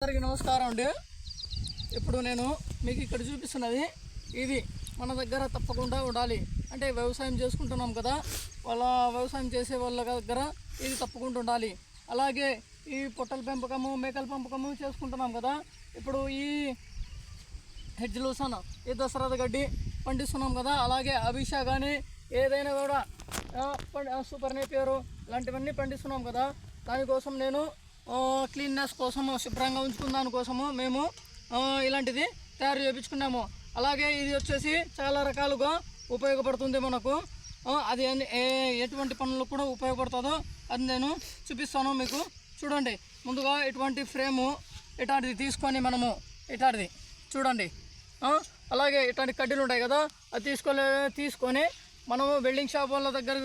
అందరికీ నమస్కారం అండి. ఇప్పుడు నేను మీకు ఇక్కడ చూపిస్తున్నది ఇది మన దగ్గర తప్పకుండా ఉండాలి. అంటే వ్యవసాయం చేసుకుంటున్నాం కదా వాళ్ళ వ్యవసాయం చేసే వాళ్ళ దగ్గర ఇది తప్పకుండా ఉండాలి. అలాగే ఈ పొట్టల పెంపకము మేకల పెంపకము చేసుకుంటున్నాం కదా ఇప్పుడు ఈ హెడ్జ్ లూసన్ ఈ దసరా గడ్డి పండిస్తున్నాం కదా అలాగే అభిషా కానీ ఏదైనా కూడా సూపర్ నేపియరు ఇలాంటివన్నీ పండిస్తున్నాం కదా దానికోసం నేను క్లీన్నెస్ కోసము శుభ్రంగా ఉంచుకున్న దానికోసము మేము ఇలాంటిది తయారు చేయించుకున్నాము అలాగే ఇది వచ్చేసి చాలా రకాలుగా ఉపయోగపడుతుంది మనకు. అది ఎటువంటి పనులకు కూడా ఉపయోగపడుతుందో అది నేను చూపిస్తాను మీకు. చూడండి ముందుగా ఇటువంటి ఫ్రేము ఇట్లాంటిది తీసుకొని మనము ఇట్లాంటిది చూడండి. అలాగే ఇట్లాంటి కడ్డీలు ఉంటాయి కదా అది తీసుకోలే తీసుకొని మనము వెల్డింగ్ షాప్ వాళ్ళ దగ్గర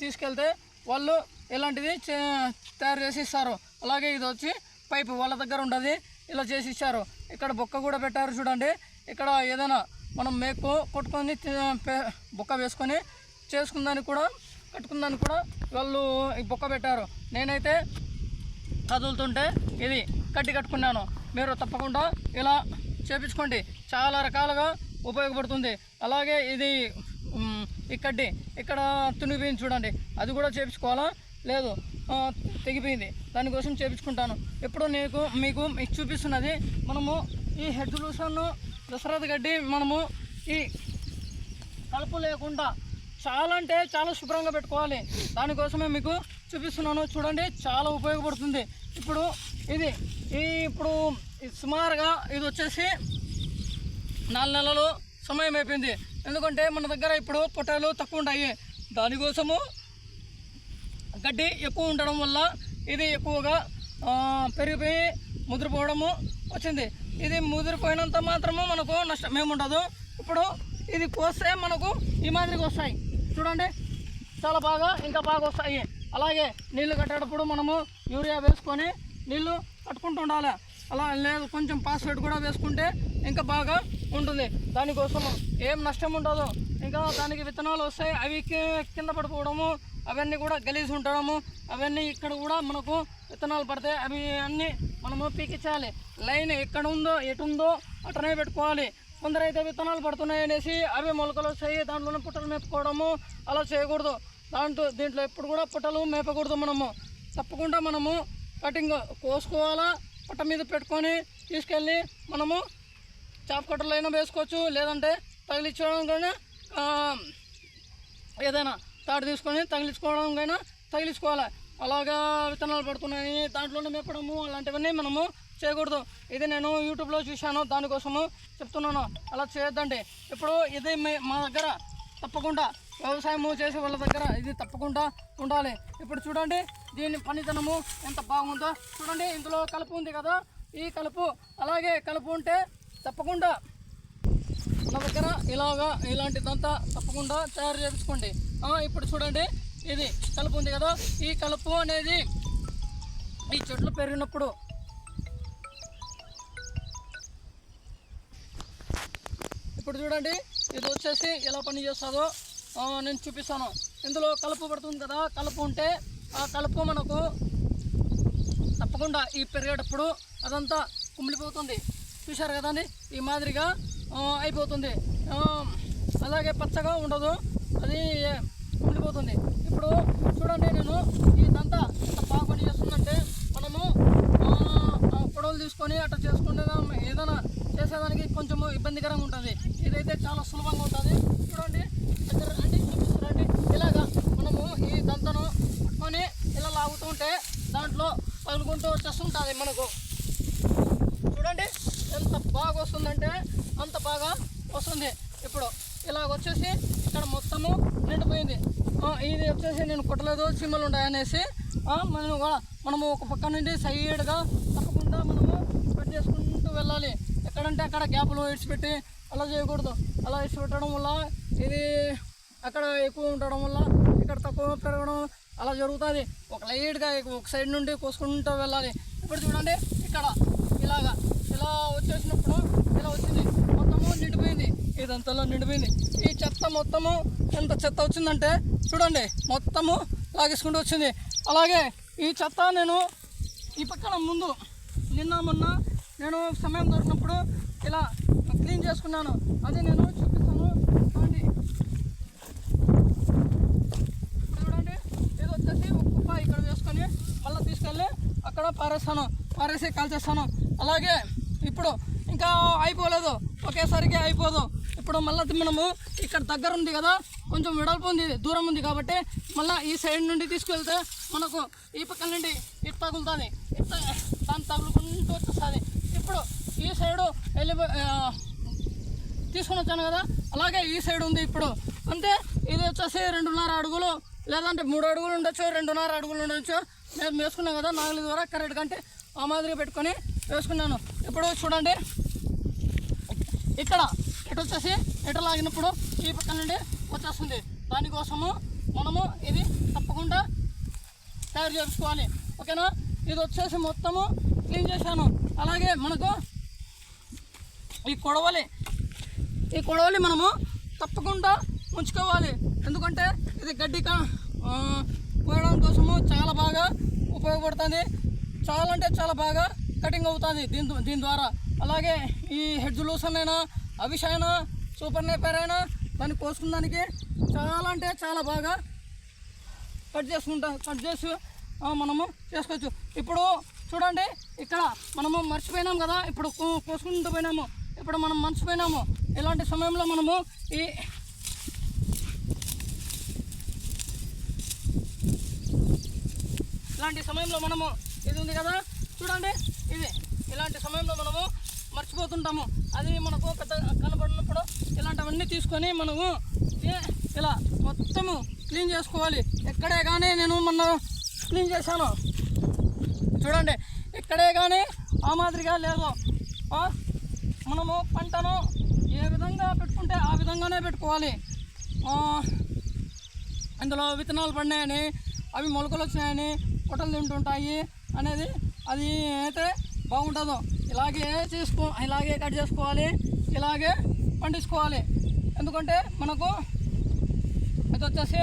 తీసుకెళ్తే వాళ్ళు ఇలాంటిది చే- తయారు చేసి ఇస్తారు. అలాగే ఇది వచ్చి పైపు వాళ్ళ దగ్గర ఉండదు. ఇలా చేసి ఇచ్చారు. ఇక్కడ బొక్క కూడా పెట్టారు చూడండి. ఇక్కడ ఏదైనా మనం మేకు కొట్టుకొని బొక్క వేసుకొని చేసుకుందానికి కూడా కట్టుకుందానికి కూడా వాళ్ళు ఈ బొక్క పెట్టారు. నేనైతే కదులుతుంటే ఇది కట్టి కట్టుకున్నాను. మీరు తప్పకుండా ఇలా చేపించుకోండి. చాలా రకాలుగా ఉపయోగపడుతుంది. అలాగే ఇది ఈ కడ్డి ఇక్కడ తునిపోయింది చూడండి. అది కూడా చేపించుకోవాలా? లేదు. తెగిపోయింది. దానికోసం చేపించుకుంటాను. ఇప్పుడు నీకు మీకు మీకు చూపిస్తున్నది మనము ఈ హెడ్ లూసన్ను దసరాత గడ్డి మనము ఈ కలుపు లేకుండా చాలా అంటే చాలా శుభ్రంగా పెట్టుకోవాలి. దానికోసమే మీకు చూపిస్తున్నాను. చూడండి చాలా ఉపయోగపడుతుంది. ఇప్పుడు ఇది ఈ ఇప్పుడు సుమారుగా ఇది వచ్చేసి నాలుగు నెలలు సమయం అయిపోయింది. ఎందుకంటే మన దగ్గర ఇప్పుడు పొట్టాలు తక్కువ ఉంటాయి. దానికోసము గడ్డి ఎక్కువ ఉండడం వల్ల ఇది ఎక్కువగా పెరిగిపోయి ముదిరిపోవడము వచ్చింది. ఇది ముదిరిపోయినంత మాత్రము మనకు నష్టం ఏముండదు. ఇప్పుడు ఇది కోస్తే మనకు ఈ మాదిరిగా వస్తాయి. చూడండి చాలా బాగా ఇంకా బాగా వస్తాయి. అలాగే నీళ్ళు కట్టేటప్పుడు మనము యూరియా వేసుకొని నీళ్ళు కట్టుకుంటూ ఉండాలి. అలా లేదు కొంచెం పాస్వర్డ్ కూడా వేసుకుంటే ఇంకా బాగా ఉంటుంది. దానికోసం ఏం నష్టం ఉండదు. ఇంకా దానికి విత్తనాలు వస్తాయి అవి కింద పడిపోవడము అవన్నీ కూడా గలీజ్ ఉండడము అవన్నీ ఇక్కడ కూడా మనకు విత్తనాలు పడతాయి. అవి అన్నీ మనము పీకించాలి. లైన్ ఎక్కడ ఉందో ఎటు ఉందో అటనే పెట్టుకోవాలి. కొందరైతే విత్తనాలు పడుతున్నాయి అనేసి అవి మొలకలు వస్తాయి. దాంట్లోనే పుట్టలు మేపుకోవడము అలా చేయకూడదు. దాంట్లో దీంట్లో ఎప్పుడు కూడా పుట్టలు మేపకూడదు మనము. తప్పకుండా మనము కటింగ్ కోసుకోవాలా? పుట్ట మీద పెట్టుకొని తీసుకెళ్ళి మనము చాప్ కట్టలు అయినా వేసుకోవచ్చు. లేదంటే తగిలించడం కానీ ఏదైనా తాడు తీసుకొని తగిలించుకోవడం కైనా తగిలించుకోవాలి. అలాగా విత్తనాలు పడుతున్నాయి. దాంట్లోనే మెప్పడము అలాంటివన్నీ మనము చేయకూడదు. ఇది నేను యూట్యూబ్లో చూశాను. దానికోసము చెప్తున్నాను. అలా చేయొద్దండి. ఇప్పుడు ఇది మా దగ్గర తప్పకుండా వ్యవసాయము చేసే వాళ్ళ దగ్గర ఇది తప్పకుండా ఉండాలి. ఇప్పుడు చూడండి దీని పనితనము ఎంత బాగుందో. చూడండి ఇందులో కలుపు ఉంది కదా. ఈ కలుపు అలాగే కలుపు ఉంటే తప్పకుండా మన దగ్గర ఇలాగా ఇలాంటిదంతా తప్పకుండా తయారు చేయించుకోండి. ఇప్పుడు చూడండి. ఇది కలుపు ఉంది కదా ఈ కలుపు అనేది ఈ చెట్లు పెరిగినప్పుడు ఇప్పుడు చూడండి ఇది వచ్చేసి ఎలా పని చేస్తుందో నేను చూపిస్తాను. ఇందులో కలుపు పడుతుంది కదా కలుపు ఉంటే ఆ కలుపు మనకు తప్పకుండా ఈ పెరిగేటప్పుడు అదంతా కుమిలిపోతుంది. చూశారు కదండి ఈ మాదిరిగా ఆ, అయిపోతుంది. ఆ, అలాగే పచ్చగా ఉండదు. అది పడిపోతుంది ఇప్పుడు చూడండి నేను ఇదంతా ఎంత బాగా చేస్తుందంటే మనము పొడవలు తీసుకొని అట్లా చేసుకునే ఏదైనా చేసేదానికి కొంచెం ఇబ్బందికరంగా ఉంటుంది. ఇదైతే చాలా సులభంగా ఉంటుంది. చూడండి దగ్గర రండి చూపిస్తారండి ఇలాగా మనము ఈ దంతను పట్టుకొని ఇలా లాగుతూ ఉంటే దాంట్లో పగులుకుంటూ వచ్చేస్తుంటుంది మనకు. చూడండి ఎంత బాగా వస్తుందంటే అంత బాగా వస్తుంది. ఇప్పుడు ఇలాగ వచ్చేసి ఇక్కడ మొత్తము నిండిపోయింది. ఇది వచ్చేసి నేను కుట్టలేదు చీమలు ఉన్నాయనేసి ఆ, మనం మనము ఒక పక్క నుండి సైడ్గా తప్పకుండా మనము కట్ చేసుకుంటూ వెళ్ళాలి. ఎక్కడంటే అక్కడ గ్యాప్లు విడిచిపెట్టి అలా చేయకూడదు. అలా విడిచిపెట్టడం వల్ల ఇది అక్కడ ఎక్కువ ఉండడం వల్ల ఇక్కడ తక్కువ పెరగడం అలా జరుగుతుంది. ఒక లైట్గా ఒక సైడ్ నుండి కోసుకుంటూ వెళ్ళాలి. ఇప్పుడు చూడండి ఇక్కడ ఇలాగా ఇలా వచ్చేసినప్పుడు ఇలా వచ్చింది. మొత్తము నిండిపోయింది. ఇదంతలో నిండిపోయింది. ఈ చెత్త మొత్తము ఎంత చెత్త వచ్చిందంటే చూడండి మొత్తము లాగేసుకుంటూ వచ్చింది. అలాగే ఈ చెత్త నేను ఈ పక్కన ముందు నిన్న మొన్న నేను సమయం దొరికినప్పుడు ఇలా క్లీన్ చేసుకున్నాను. అది నేను చూపిస్తాను. చూడండి. చూడండి ఇది వచ్చేసి ఒక కుప్ప ఇక్కడ వేసుకొని మళ్ళీ తీసుకెళ్ళి అక్కడ పారేస్తాను. పారేసి కాల్చేస్తాను. అలాగే ఇప్పుడు ఇంకా అయిపోలేదు. ఒకేసారికి అయిపోదు. ఇప్పుడు మళ్ళీ మనము ఇక్కడ దగ్గర ఉంది కదా కొంచెం వెడల్పు ఉంది దూరం ఉంది కాబట్టి మళ్ళీ ఈ సైడ్ నుండి తీసుకెళ్తే మనకు ఈ పక్కన నుండి ఇటు తగులుతుంది. ఇటు దాన్ని తగులుకుంటూ వచ్చేస్తుంది. ఇప్పుడు ఈ సైడు వెళ్ళి తీసుకుని వచ్చాను కదా అలాగే ఈ సైడ్ ఉంది ఇప్పుడు. అంతే ఇది వచ్చేసి రెండున్నర అడుగులు లేదంటే మూడు అడుగులు ఉండొచ్చు రెండున్నర అడుగులు ఉండొచ్చు. నేను వేసుకున్నాను కదా నాలుగు ద్వారా కరెక్ట్ కంటే ఆ మాదిరిగా పెట్టుకొని వేసుకున్నాను. ఇప్పుడు చూడండి ఇక్కడ ఇటు వచ్చేసి ఇటు లాగినప్పుడు ఈ పక్క నుండి వచ్చేస్తుంది. దానికోసము మనము ఇది తప్పకుండా తయారు చేసుకోవాలి. ఓకేనా? ఇది వచ్చేసి మొత్తము క్లీన్ చేశాను. అలాగే మనకు ఈ కొడవలి ఈ కొడవలి మనము తప్పకుండా ఉంచుకోవాలి. ఎందుకంటే ఇది గడ్డి కోయడం కోసము చాలా బాగా ఉపయోగపడుతుంది. చాలా అంటే చాలా బాగా కటింగ్ అవుతుంది దీని దీని ద్వారా. అలాగే ఈ హెడ్ లూసన్ అయినా అభిష్ అయినా సూపర్ నేపర్ అయినా దాన్ని కోసుకున్నానికి చాలా అంటే చాలా బాగా కట్ చేసుకుంటా కట్ చేసి మనము చేసుకోవచ్చు. ఇప్పుడు చూడండి ఇక్కడ మనము మర్చిపోయినాం కదా ఇప్పుడు కోసుకుంటూ పోయినాము. ఇప్పుడు మనం మర్చిపోయినాము. ఇలాంటి సమయంలో మనము ఈ ఇలాంటి సమయంలో మనము ఇది ఉంది కదా చూడండి ఇది. ఇలాంటి సమయంలో మనము మర్చిపోతుంటాము. అది మనకు పెద్ద కనబడినప్పుడు ఇలాంటివన్నీ తీసుకొని మనము ఇలా మొత్తము క్లీన్ చేసుకోవాలి. ఎక్కడే కానీ నేను మొన్న క్లీన్ చేశాను. చూడండి ఇక్కడే కానీ ఆ మాదిరిగా లేదు. మనము పంటను ఏ విధంగా పెట్టుకుంటే ఆ విధంగానే పెట్టుకోవాలి. అందులో విత్తనాలు పడినాయని అవి మొలకలు వచ్చినాయని పొట్టలు తింటుంటాయి అనేది అది అయితే బాగుంటుందో ఇలాగే చేసుకో ఇలాగే కట్ చేసుకోవాలి ఇలాగే పండించుకోవాలి. ఎందుకంటే మనకు ఇది వచ్చేసి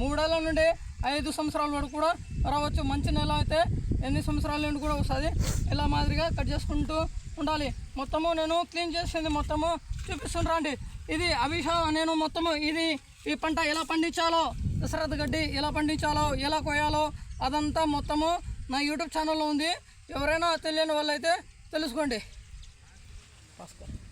మూడేళ్ళ నుండి ఐదు సంవత్సరాల వరకు కూడా రావచ్చు. మంచి నెల అయితే ఎన్ని సంవత్సరాల నుండి కూడా వస్తుంది. ఇలా మాదిరిగా కట్ చేసుకుంటూ ఉండాలి. మొత్తము నేను క్లీన్ చేసింది మొత్తము చూపిస్తుండ్రండి ఇది అభిష నేను మొత్తము ఇది ఈ పంట ఎలా పండించాలో దశరథ గడ్డి ఎలా పండించాలో ఎలా కోయాలో అదంతా మొత్తము నా యూట్యూబ్ ఛానల్లో ఉంది. ఎవరైనా తెలియని వాళ్ళైతే తెలుసుకోండి. భాస్కర్.